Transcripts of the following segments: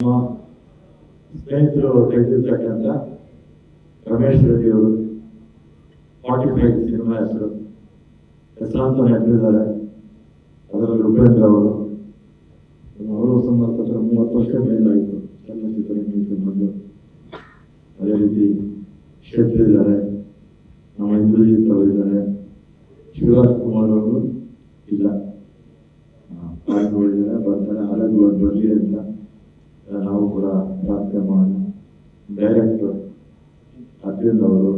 ನಮ್ಮ ಸ್ನೇಹಿತರು ತೆಗೆದಿರ್ತಕ್ಕಂಥ ರಮೇಶ್ ರೆಡ್ಡಿ ಅವರು ಫಾರ್ಟಿ ಫೈವ್ ಸಿನಿಮಾ ಹೆಸರು ಹೆಸರಾಂತ ನಡೆದಿದ್ದಾರೆ ಅದರಲ್ಲಿ ಉಪೇಂದ್ರ ಅವರು ಅವರು ಸುಮಾರು ಹತ್ರ ಮೂವತ್ತು ವರ್ಷ ಮೇಲಾಯಿತು ಚಲನಚಿತ್ರ ರಂಗಕ್ಕೆ ಬಂದು ಅದೇ ರೀತಿ ಶೆಟ್ಟಿ ಇದ್ದಾರೆ ನಮ್ಮ ಇಂದ್ರಜಿತ್ ಅವರು ಇದ್ದಾರೆ ಶಿವರಾಜ್ ಕುಮಾರ್ ಅವರು ಇಲ್ಲ ಪಾಲ್ಗೊಂಡಿದ್ದಾರೆ ಬರ್ತಾರೆ ಆರೋಗ್ಯವಾಗಿ ಬರಲಿ ಅಂತ ಅರವಿಂದ್ ಅವರು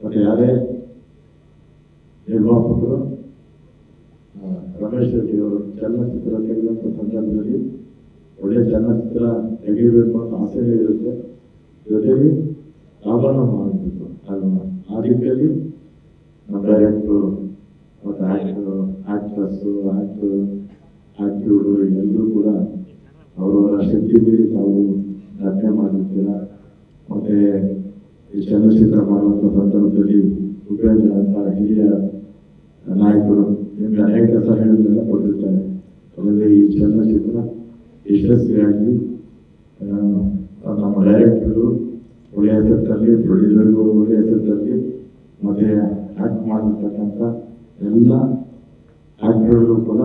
ಮತ್ತು ಯಾರೇ ನಿರ್ಮಾಪಕರು ರಮೇಶ್ ರೆಡ್ಡಿ ಅವರು ಚಲನಚಿತ್ರ ತೆಗೆದಂಥ ಸಂದರ್ಭದಲ್ಲಿ ಒಳ್ಳೆಯ ಚಲನಚಿತ್ರ ತೆಗೆಯಬೇಕು ಅಂತ ಆಸೆ ಇರುತ್ತೆ. ಜೊತೆಗೆ ಆಭರಣ ಮಾಡಬೇಕು ಅದನ್ನು ಆ ರೀತಿಯಲ್ಲಿ ನಮ್ಮ ಡೈರೆಕ್ಟ್ರು ಮತ್ತು ಆ್ಯಕ್ಟ್ರು ಆ್ಯಕ್ಟ್ರಸ್ಸು ಆ್ಯಕ್ಟ್ರು ಆ್ಯಕ್ಟ್ರು ಎಲ್ಲರೂ ಕೂಡ ಅವರವರ ಶಕ್ತಿ ಮೀರಿ ತಾವು ರಚನೆ ಮಾಡಿರ್ತೀರ ಮತ್ತು ಈ ಚಲನಚಿತ್ರ ಮಾಡುವಂಥ ಸಂದರ್ಭದಲ್ಲಿ ಉಪೇಂದ್ರ ಅಂತ ಹಿರಿಯ ನಾಯಕರು ನಿಮಗೆ ಅನೇಕ ಸಲಹೆಗಳನ್ನೆಲ್ಲ ಕೊಟ್ಟಿರ್ತಾರೆ. ಅದರಲ್ಲಿ ಈ ಚಲನಚಿತ್ರ ಯಶಸ್ವಿಯಾಗಿ ನಮ್ಮ ಡೈರೆಕ್ಟರು ಒಳ್ಳೆಯ ಹೆಸರಲ್ಲಿ ಪ್ರೊಡ್ಯೂಸರ್ಗಳು ಒಳ್ಳೆಯ ಹೆಸರು ತರಲಿ ಮತ್ತು ಆ್ಯಕ್ಟ್ ಮಾಡಿರ್ತಕ್ಕಂಥ ಎಲ್ಲ ಆ್ಯಕ್ಟರ್ಗಳು ಕೂಡ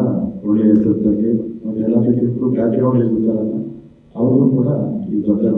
ಒಳ್ಳೆಯ ಹೆಸರಲ್ಲಿ ತರಲಿ ಮತ್ತು ಎಲ್ಲದಕ್ಕಿಂತ ಬ್ಯಾಕ್ಗ್ರೌಂಡ್ ಇರ್ತಾರಲ್ಲ ಅವರು ಕೂಡ ಈ ಧನ್ಯವಾದ